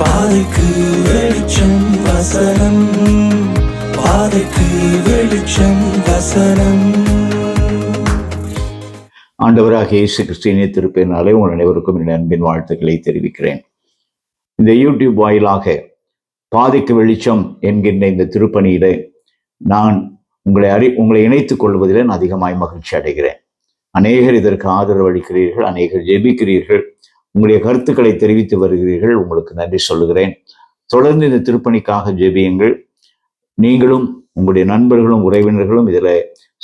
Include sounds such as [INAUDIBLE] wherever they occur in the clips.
பாதைக்கு வெளிச்சம் வசனம். பாதைக்கு வெளிச்சம் வசனம். ஆண்டவராக இயேசு கிறிஸ்டினை திருப்பினாலே உங்கள் அனைவருக்கும் என் அன்பின் வாழ்த்துக்களை தெரிவிக்கிறேன். இந்த யூடியூப் வாயிலாக பாதைக்கு வெளிச்சம் என்கின்ற இந்த திருப்பணியிலே நான் உங்களை அறி உங்களை இணைத்துக் கொள்வதில் நான் அதிகமாய் மகிழ்ச்சி அடைகிறேன். அநேகர் இதற்கு ஆதரவு அளிக்கிறீர்கள் அநேகர் ஜெபிக்கிறீர்கள் உங்களுடைய கருத்துக்களை தெரிவித்து வருகிறீர்கள் உங்களுக்கு நன்றி சொல்லுகிறேன். தொடர்ந்து இந்த திருப்பணிக்காக ஜெபியுங்கள். நீங்களும் உங்களுடைய நண்பர்களும் உறவினர்களும் இதில்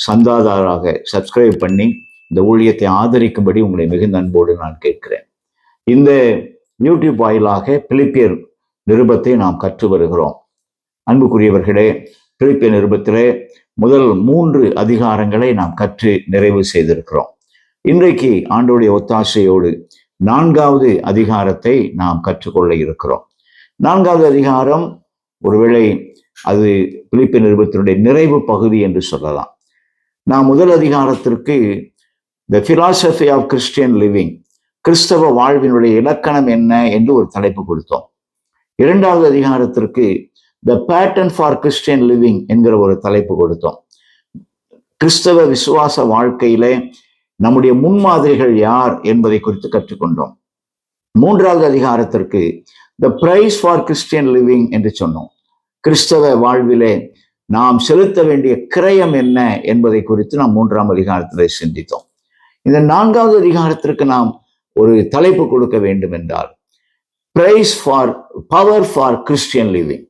சந்தாதாராக சப்ஸ்கிரைப் பண்ணி இந்த ஊழியத்தை ஆதரிக்கும்படி உங்களை மிகுந்த அன்போடு நான் கேட்கிறேன். இந்த யூடியூப் வாயிலாக பிலிப்பியர் நிருபத்தை நாம் கற்று வருகிறோம். அன்புக்குரியவர்களே பிலிப்பியர் நிருபத்திலே முதல் மூன்று அதிகாரங்களை நாம் கற்று நிறைவு செய்திருக்கிறோம். இன்றைக்கு ஆண்டோடைய ஒத்தாசையோடு நான்காவது அதிகாரத்தை நாம் கற்றுக்கொள்ள இருக்கிறோம். நான்காவது அதிகாரம் ஒருவேளை அது பிலிப்பி நிருபத்தினுடைய நிறைவு பகுதி என்று சொல்லலாம். நான் முதல் அதிகாரத்திற்கு the philosophy of Christian living கிறிஸ்தவ வாழ்வினுடைய இலக்கணம் என்ன? என்று ஒரு தலைப்பு கொடுத்தோம். இரண்டாவது அதிகாரத்திற்கு the pattern for Christian living என்கிற ஒரு தலைப்பு கொடுத்தோம். கிறிஸ்தவ விசுவாச வாழ்க்கையிலே நம்முடைய முன்மாதிரிகள் யார் என்பதை குறித்து கற்றுக்கொண்டோம். மூன்றாவது அதிகாரத்திற்கு the prize for Christian living என்று சொன்னோம். கிறிஸ்தவ வாழ்விலே நாம் செலுத்த வேண்டிய கிரயம் என்ன என்பதை குறித்து நாம் மூன்றாம் அதிகாரத்தில் சிந்தித்தோம். இந்த நான்காவது அதிகாரத்திற்கு நாம் ஒரு தலைப்பு கொடுக்க வேண்டும் என்றால் prize for power for Christian living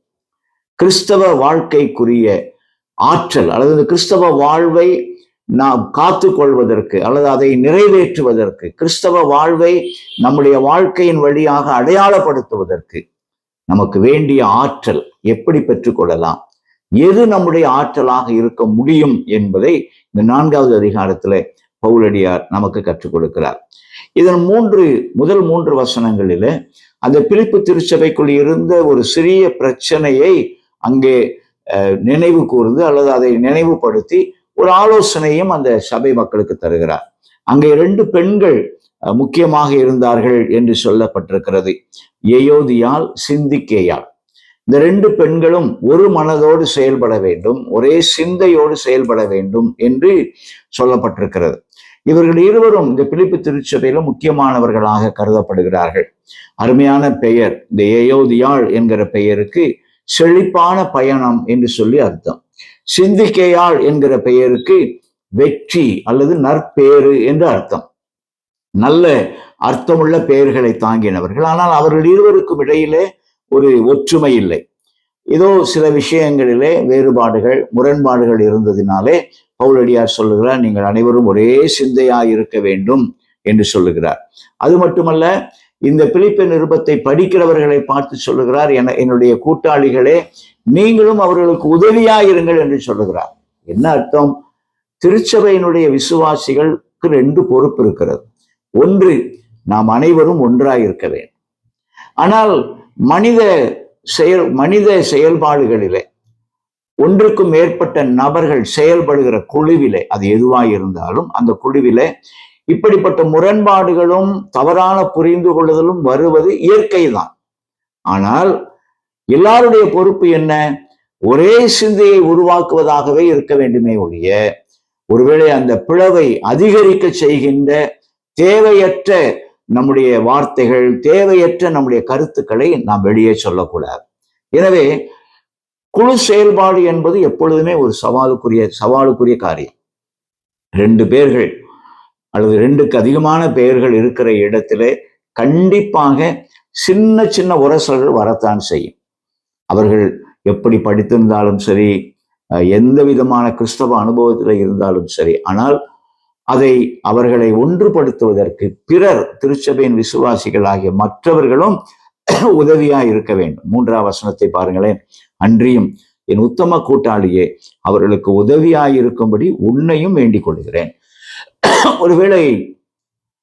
கிறிஸ்தவ வாழ்க்கைக்குரிய ஆற்றல் அல்லது இந்த கிறிஸ்தவ வாழ்வை நாம் காத்து கொள்வதற்கு அல்லது அதை நிறைவேற்றுவதற்கு கிறிஸ்தவ வாழ்வை நம்முடைய வாழ்க்கையின் வழியாக அடையாளப்படுத்துவதற்கு நமக்கு வேண்டிய ஆற்றல் எப்படி பெற்றுக்கொள்ளலாம் எது நம்முடைய ஆற்றலாக இருக்க முடியும் என்பதை இந்த நான்காவது அதிகாரத்துல பவுலடியார் நமக்கு கற்றுக் கொடுக்கிறார். இதன் மூன்று முதல் மூன்று வசனங்களில அந்த பிலிப்பு திருச்சபைக்குள் இருந்த ஒரு சிறிய பிரச்சனையை அங்கே அஹ், நினைவு கூர்ந்து அல்லது அதை நினைவுபடுத்தி ஒரு ஆலோசனையும் அந்த சபை மக்களுக்கு தருகிறார். அங்கே ரெண்டு பெண்கள் அஹ், முக்கியமாக இருந்தார்கள் என்று சொல்லப்பட்டிருக்கிறது. எயோதியால் சிந்திக்கேயால் இந்த ரெண்டு பெண்களும் ஒரு மனதோடு செயல்பட வேண்டும் ஒரே சிந்தையோடு செயல்பட வேண்டும் என்று சொல்லப்பட்டிருக்கிறது. இவர்கள் இருவரும் இந்த பிலிப்பு திருச்சபையில முக்கியமானவர்களாக கருதப்படுகிறார்கள். அருமையான பெயர் இந்த ஏயோதியாள் என்கிற பெயருக்கு செழிப்பான பயணம் என்று சொல்லி அர்த்தம். சிந்திக்கையாள் என்கிற பெயருக்கு வெற்றி அல்லது நற்பேறு என்று அர்த்தம். நல்ல அர்த்தமுள்ள பெயர்களை தாங்கினவர்கள். ஆனால் அவர்கள் இருவருக்கும் இடையிலே ஒரு ஒற்றுமை இல்லை. ஏதோ சில விஷயங்களிலே வேறுபாடுகள் முரண்பாடுகள் இருந்ததினாலே பவுலடியார் சொல்லுகிறார் நீங்கள் அனைவரும் ஒரே சிந்தையாய் இருக்க வேண்டும் என்று சொல்லுகிறார். அது மட்டுமல்ல இந்த பிலிப்ப நிருபத்தை படிக்கிறவர்களை பார்த்து சொல்லுகிறார் என என்னுடைய கூட்டாளிகளே நீங்களும் அவர்களுக்கு உதவியாயிருங்கள் என்று சொல்லுகிறார். என்ன அர்த்தம்? திருச்சபையினுடைய விசுவாசிகளுக்கு ரெண்டு பொறுப்பு இருக்கிறது. ஒன்று நாம் அனைவரும் ஒன்றாய் இருக்க வேண்டும். ஆனால் மனித செயல் மனித செயல்பாடுகளிலே ஒன்றுக்கும் மேற்பட்ட நபர்கள் செயல்படுகிற குழுவிலே அது எதுவாக இருந்தாலும் அந்த குழுவிலே இப்படிப்பட்ட முரண்பாடுகளும் தவறான புரிந்து கொள்ளுதலும் வருவது இயற்கைதான். ஆனால் எல்லாருடைய பொறுப்பு என்ன? ஒரே சிந்தையை உருவாக்குவதாகவே இருக்க வேண்டுமே ஒழிய ஒருவேளை அந்த பிளவை அதிகரிக்க செய்கின்ற தேவையற்ற நம்முடைய வார்த்தைகள் தேவையற்ற நம்முடைய கருத்துக்களை நாம் வெளியே சொல்லக்கூடாது. எனவே குழு செயல்பாடு என்பது எப்பொழுதுமே ஒரு சவாலுக்குரிய சவாலுக்குரிய காரியம். ரெண்டு பேர்கள் அல்லது ரெண்டுக்கு அதிகமான பெயர்கள் இருக்கிற இடத்திலே கண்டிப்பாக சின்ன சின்ன உரசல்கள் வரத்தான் செய்யும். அவர்கள் எப்படி படித்திருந்தாலும் சரி அஹ், எந்த விதமான கிறிஸ்தவ அனுபவத்தில் இருந்தாலும் சரி ஆனால் அதை அவர்களை ஒன்றுபடுத்துவதற்கு பிறர் திருச்சபையின் விசுவாசிகள் ஆகிய மற்றவர்களும் [CLEARS THROAT] உதவியா இருக்க வேண்டும். மூன்றாம் வசனத்தை பாருங்களேன். அன்றியும் என் உத்தம கூட்டாளியே அவர்களுக்கு உதவியாயிருக்கும்படி உன்னையும் வேண்டிக் கொள்கிறேன். [COUGHS] ஒருவேளை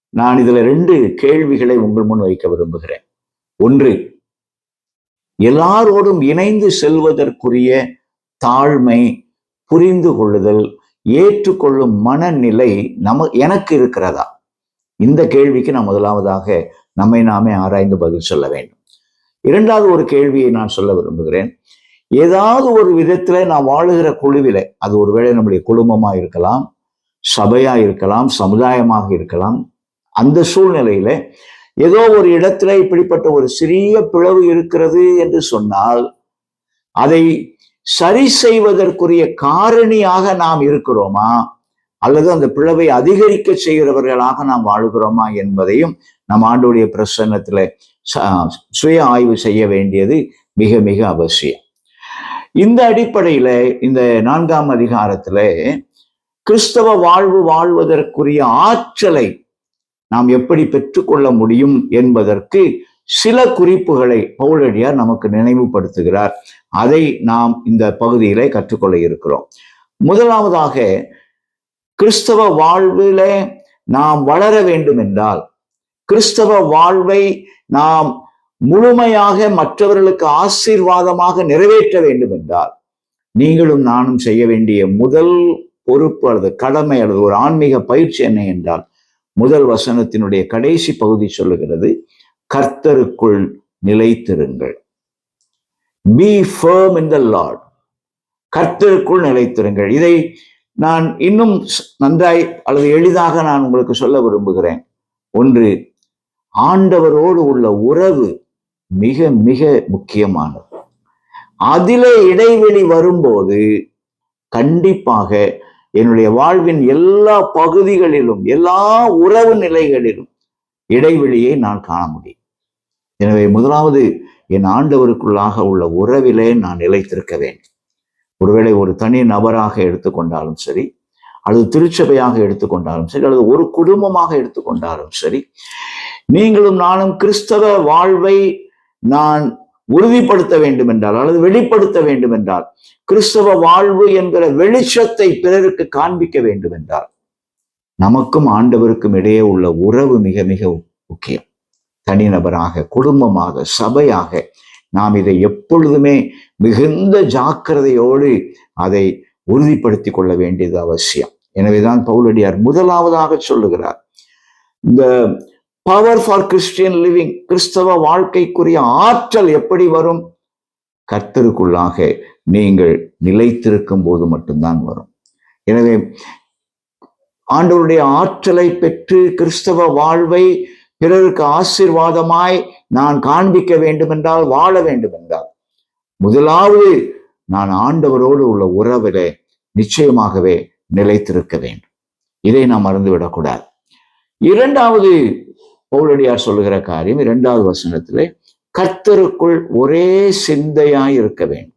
நான் இதுல ரெண்டு கேள்விகளை உங்கள் முன் வைக்க விரும்புகிறேன். ஒன்று எல்லாரோடும் இணைந்து செல்வதற்குரிய தாழ்மை புரிந்து கொள்ளுதல் ஏற்றுக்கொள்ளும் மனநிலை நம எனக்கு இருக்கிறதா? இந்த கேள்விக்கு நான் முதலாவதாக நம்மை நாமே ஆராய்ந்து பதில் சொல்ல வேண்டும். இரண்டாவது ஒரு கேள்வியை நான் சொல்ல விரும்புகிறேன். ஏதாவது ஒரு விதத்துல நான் வாழுகிற குழுவில அது ஒருவேளை நம்முடைய குடும்பமா இருக்கலாம் சபையா இருக்கலாம் சமுதாயமாக இருக்கலாம். அந்த சூழ்நிலையில ஏதோ ஒரு இடத்துல இப்படிப்பட்ட ஒரு சிறிய பிளவு இருக்கிறது என்று சொன்னால் அதை சரி செய்வதற்குரிய காரணியாக நாம் இருக்கிறோமா? அல்லது அந்த பிளவை அதிகரிக்க செய்கிறவர்களாக நாம் வாழுகிறோமா என்பதையும் நம் ஆண்டுடைய பிரசன்னத்துல ச- சுய ஆய்வு செய்ய வேண்டியது மிக மிக அவசியம். இந்த அடிப்படையில இந்த நான்காம் அதிகாரத்துல கிறிஸ்தவ வாழ்வு வாழ்வதற்குரிய ஆற்றலை நாம் எப்படி பெற்றுக்கொள்ள முடியும் என்பதற்கு சில குறிப்புகளை பவுலடியார் நமக்கு நினைவுபடுத்துகிறார். அதை நாம் இந்த பகுதியிலே கற்றுக்கொள்ள இருக்கிறோம். முதலாவதாக கிறிஸ்தவ வாழ்விலே நாம் வளர வேண்டும் என்றால் கிறிஸ்தவ வாழ்வை நாம் முழுமையாக மற்றவர்களுக்கு ஆசீர்வாதமாக நிறைவேற்ற வேண்டும் என்றால் நீங்களும் நானும் செய்ய வேண்டிய முதல் பொறுப்பு அல்லது கடமை அல்லது ஒரு ஆன்மீக பயிற்சி என்ன என்றால் முதல் வசனத்தினுடைய கடைசி பகுதி சொல்லுகிறது கர்த்தருக்குள் நிலைத்திருங்கள். Be firm in the Lord கர்த்தருக்குள் நிலைத்திருங்கள். இதை நான் இன்னும் நன்றாய் அல்லது எளிதாக நான் உங்களுக்கு சொல்ல விரும்புகிறேன். ஒன்று ஆண்டவரோடு உள்ள உறவு மிக மிக முக்கியமானது. அதிலே இடைவெளி வரும்போது கண்டிப்பாக என்னுடைய வாழ்வின் எல்லா பகுதிகளிலும் எல்லா உறவு நிலைகளிலும் இடைவெளியை நான் காண முடியும். எனவே முதலாவது என் ஆண்டவருக்குள்ளாக உள்ள உறவிலே நான் நிலைத்திருக்க வேண்டும். ஒருவேளை ஒரு தனி நபராக எடுத்துக்கொண்டாலும் சரி அல்லது திருச்சபையாக எடுத்துக்கொண்டாலும் சரி அல்லது ஒரு குடும்பமாக எடுத்துக்கொண்டாலும் சரி நீங்களும் நானும் கிறிஸ்தவ வாழ்வை நான் உறுதிப்படுத்த வேண்டும் என்றால் அல்லது வெளிப்படுத்த வேண்டும் என்றால் கிறிஸ்தவ வாழ்வு என்கிற வெளிச்சத்தை பிறருக்கு காண்பிக்க வேண்டும் என்றால் நமக்கும் ஆண்டவருக்கும் இடையே உள்ள உறவு மிக மிக முக்கியம். தனிநபராக குடும்பமாக சபையாக நாம் இதை எப்பொழுதுமே மிகுந்த ஜாக்கிரதையோடு அதை உறுதிப்படுத்தி கொள்ள வேண்டியது அவசியம். எனவேதான் பவுலடியார் முதலாவதாக சொல்லுகிறார். இந்த பவர் ஃபார் கிறிஸ்டியன் லிவிங் கிறிஸ்தவ வாழ்க்கைக்குரிய ஆற்றல் எப்படி வரும்? கர்த்தருக்குள்ளாக நீங்கள் நிலைத்திருக்கும் போது மட்டும்தான் வரும். எனவே ஆண்டவருடைய ஆற்றலை பெற்று கிறிஸ்தவ வாழ்வை பிறருக்கு ஆசீர்வாதமாய் நான் காண்பிக்க வேண்டுமென்றால் வாழ வேண்டுமென்றால் முதலாவது நான் ஆண்டவரோடு உள்ள உறவிலே நிச்சயமாகவே நிலைத்திருக்க வேண்டும். இதை நாம் மறந்துவிடக்கூடாது. இரண்டாவது பவுலடியார் சொல்லுகிற காரியம் இரண்டாவது வசனத்திலே கர்த்தருக்குள் ஒரே சிந்தையாய் இருக்க வேண்டும்.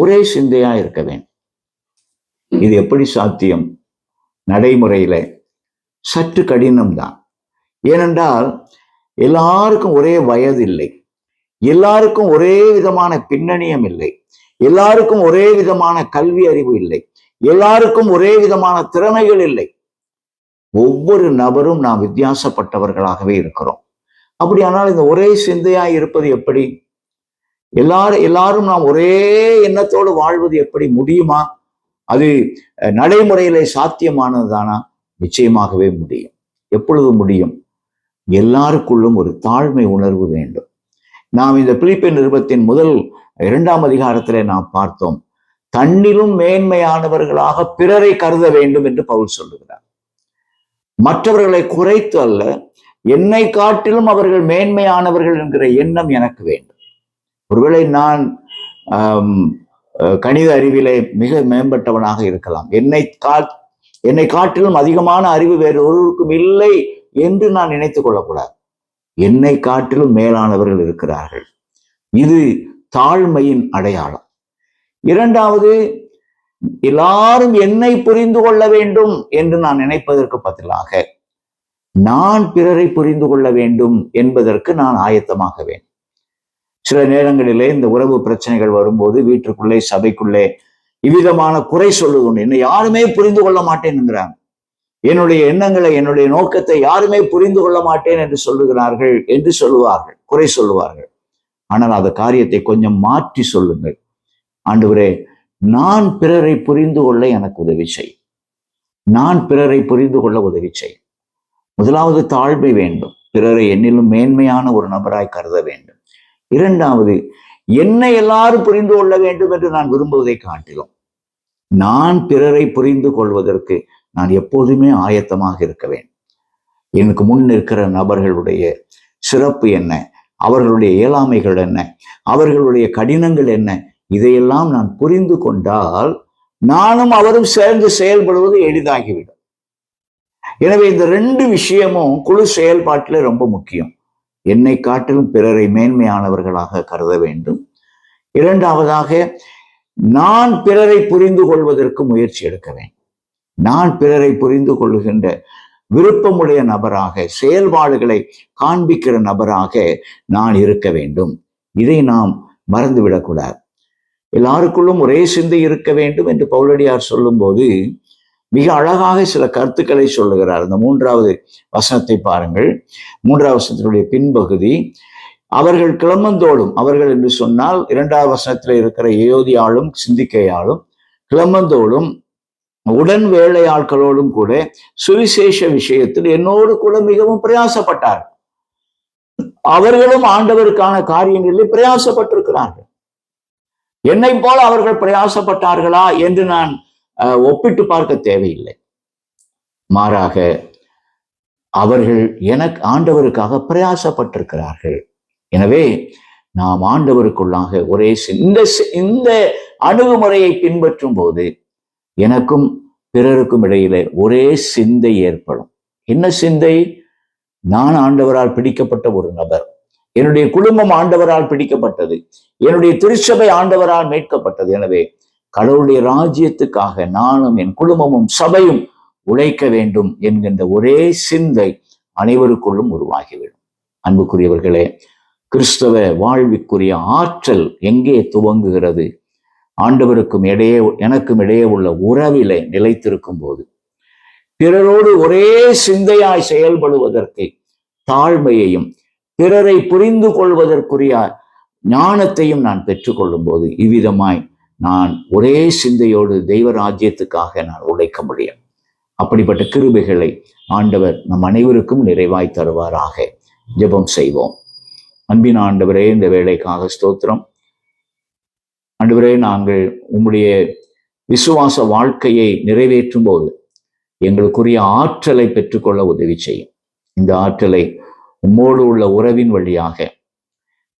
ஒரே சிந்தையாய் இருக்க வேண்டும். இது எப்படி சாத்தியம்? நடைமுறையில. சற்று கடினம்தான் ஏனென்றால் எல்லாருக்கும் ஒரே வயது இல்லை. எல்லாருக்கும் ஒரே விதமான பின்னணியம் இல்லை. எல்லாருக்கும் ஒரே விதமான கல்வி அறிவு இல்லை. எல்லாருக்கும் ஒரே விதமான திறமைகள் இல்லை. ஒவ்வொரு நபரும் நாம் வித்தியாசப்பட்டவர்களாகவே இருக்கிறோம். அப்படியானால் இந்த ஒரே சிந்தையாய் இருப்பது எப்படி? எல்லாரும் எல்லாரும் நாம் ஒரே எண்ணத்தோடு வாழ்வது எப்படி? முடியுமா? அது அஹ், நடைமுறையிலே சாத்தியமானதுதானா? நிச்சயமாகவே முடியும். எப்பொழுது முடியும்? எல்லாருக்குள்ளும் ஒரு தாழ்மை உணர்வு வேண்டும். நாம் இந்த பிலிப்பின் நிருபத்தின் முதல் இரண்டாம் அதிகாரத்திலே நாம் பார்த்தோம். தன்னிலும் மேன்மையானவர்களாக பிறரை கருத வேண்டும் என்று பவுல் சொல்லுகிறார். மற்றவர்களை குறைத்து அல்ல என்னை காட்டிலும் அவர்கள் மேன்மையானவர்கள் என்கிற எண்ணம் எனக்கு வேண்டும். ஒருவேளை நான் கணித அறிவிலே மிக மேம்பட்டவனாக இருக்கலாம். என்னை கா என்னை காட்டிலும் அதிகமான அறிவு வேறு ஒருவருக்கும் இல்லை என்று நான் நினைத்துக் கொள்ளக்கூடாது. என்னை காட்டிலும் மேலானவர்கள் இருக்கிறார்கள். இது தாழ்மையின் அடையாளம். இரண்டாவது எல்லாரும் என்னை புரிந்து கொள்ள வேண்டும் என்று நான் நினைப்பதற்கு பதிலாக நான் பிறரை புரிந்து கொள்ள வேண்டும் என்பதற்கு நான் ஆயத்தமாக வேண்டும். சில நேரங்களிலே இந்த உறவு பிரச்சனைகள் வரும்போது வீட்டுக்குள்ளே சபைக்குள்ளே இவ்விதமான குறை சொல்லுதுண்டு. என்னை யாருமே புரிந்து கொள்ள மாட்டேன்ங்கிறாங்க என்னுடைய எண்ணங்களை என்னுடைய நோக்கத்தை யாருமே புரிந்து கொள்ள மாட்டேன் என்று சொல்லுகிறார்கள் என்று சொல்லுவார்கள் குறை சொல்லுவார்கள். ஆனால் அந்த காரியத்தை கொஞ்சம் மாற்றி சொல்லுங்கள். ஆண்டு நான் பிறரை புரிந்து கொள்ள எனக்கு உதவி செய். நான் பிறரை புரிந்து கொள்ள உதவி செய். முதலாவது தாழ்மை வேண்டும். பிறரை என்னிலும் மேன்மையான ஒரு நபராய் கருத வேண்டும். இரண்டாவது என்னை எல்லாரும் புரிந்து கொள்ள வேண்டும் என்று நான் விரும்புவதை காட்டிலும். நான் பிறரை புரிந்து கொள்வதற்கு நான் எப்போதுமே ஆயத்தமாக இருக்க வேண்டும். எனக்கு முன் இருக்கிற நபர்களுடைய சிறப்பு என்ன? அவர்களுடைய இயலாமைகள் என்ன? அவர்களுடைய கடினங்கள் என்ன? இதையெல்லாம் நான் புரிந்து கொண்டால் நானும் அவரும் சேர்ந்து செயல்படுவது எளிதாகிவிடும். எனவே இந்த ரெண்டு விஷயமும் குழு செயல்பாட்டில் ரொம்ப முக்கியம். என்னை காட்டிலும் பிறரை மேன்மையானவர்களாக கருத வேண்டும். இரண்டாவதாக நான் பிறரை புரிந்து கொள்வதற்கு முயற்சி எடுக்க வேண்டும். நான் பிறரை புரிந்து கொள்ளுகின்ற விருப்பமுடைய நபராக செயல்பாடுகளை காண்பிக்கிற நபராக நான் இருக்க வேண்டும். இதை நாம் மறந்துவிடக்கூடாது. எல்லாருக்குள்ளும் ஒரே சிந்தை இருக்க வேண்டும் என்று பவுலடியார் சொல்லும்போது மிக அழகாக சில கருத்துக்களை சொல்லுகிறார். இந்த மூன்றாவது வசனத்தை பாருங்கள். மூன்றாவது வசனத்தினுடைய பின்பகுதி அவர்கள் கிளம்பந்தோடும் அவர்கள் என்று சொன்னால் இரண்டாவது வசனத்தில் இருக்கிற ஏயோதியாலும் சிந்திக்கையாலும் கிளம்பந்தோடும் உடன் வேலையாட்களோடும் கூட சுவிசேஷ விஷயத்தில் என்னோடு கூட மிகவும் பிரயாசப்பட்டார் அவர்களும் ஆண்டவருக்கான காரியங்களில் பிரயாசப்பட்டிருக்கிறார்கள். என்னை போல அவர்கள் பிரயாசப்பட்டார்களா என்று நான் அஹ், ஒப்பிட்டு பார்க்க தேவையில்லை. மாறாக அவர்கள் எனக்கு ஆண்டவருக்காக பிரயாசப்பட்டிருக்கிறார்கள். எனவே நாம் ஆண்டவருக்குள்ளாக ஒரே சி- இந்த இந்த அணுகுமுறையை பின்பற்றும் போது எனக்கும் பிறருக்கும் இடையிலே ஒரே சிந்தை ஏற்படும். என்ன சிந்தை? நான் ஆண்டவரால் பிடிக்கப்பட்ட ஒரு நபர். என்னுடைய குடும்பம் ஆண்டவரால் பிடிக்கப்பட்டது. என்னுடைய திருச்சபை ஆண்டவரால் மீட்கப்பட்டது. எனவே கடவுளுடைய ராஜ்யத்துக்காக நானும் என் குடும்பமும் சபையும் உழைக்க வேண்டும் என்கின்ற ஒரே சிந்தை அனைவருக்குள்ளும் உருவாகிவிடும். அன்புக்குரியவர்களே கிறிஸ்தவ வாழ்விற்குரிய ஆற்றல் எங்கே துவங்குகிறது? ஆண்டவருக்கும் இடையே எனக்கும் இடையே உள்ள உறவிலே நிலைத்திருக்கும் போது பிறரோடு ஒரே சிந்தையாய் செயல்படுவதற்கு தாழ்மையையும் பிறரை புரிந்து கொள்வதற்குரிய ஞானத்தையும் நான் பெற்றுக்கொள்ளும் போது இவ்விதமாய் நான் ஒரே சிந்தையோடு தெய்வ ராஜ்யத்துக்காக நான் உழைக்க முடியும். அப்படிப்பட்ட கிருபைகளை ஆண்டவர் நம் அனைவருக்கும் நிறைவாய் தருவாராக. ஜெபம் செய்வோம். அன்பின் ஆண்டவரே இந்த வேலைக்காக ஸ்தோத்திரம். ஆண்டவரே நாங்கள் உம்முடைய விசுவாச வாழ்க்கையை நிறைவேற்றும் போது எங்களுக்குரிய ஆற்றலை பெற்றுக்கொள்ள உதவி செய்யும். இந்த ஆற்றலை உம்மோடு உள்ள உறவின் வழியாக.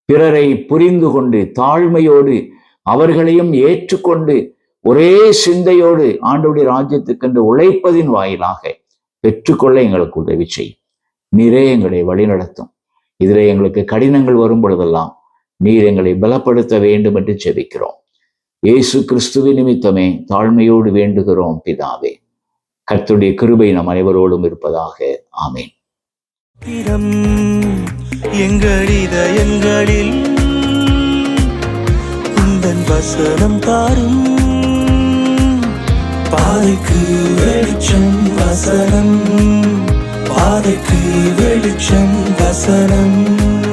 பிறரை புரிந்து கொண்டு தாழ்மையோடு அவர்களையும் ஏற்றுக்கொண்டு ஒரே சிந்தையோடு ஆண்டோடைய ராஜ்யத்துக்கென்று உழைப்பதின் வாயிலாக பெற்றுக்கொள்ள எங்களுக்கு உதவி செய்யும் நீரே எங்களை வழிநடத்தும். இதில் எங்களுக்கு கடினங்கள் வரும் பொழுதெல்லாம் நீர் எங்களை பலப்படுத்த வேண்டும் என்று செபிக்கிறோம் இயேசு கிறிஸ்துவின் நிமித்தமே தாழ்மையோடு வேண்டுகிறோம் பிதாவே. கர்த்துடைய கிருபை நம் அனைவரோடும் இருப்பதாக. ஆமேன். இடம் எங்கள் இதயங்களில் உந்தன் வசனம் தாரும் பாதைக்கு வெளிச்சம் வசனம். பாதைக்கு வெளிச்சம் வசனம்.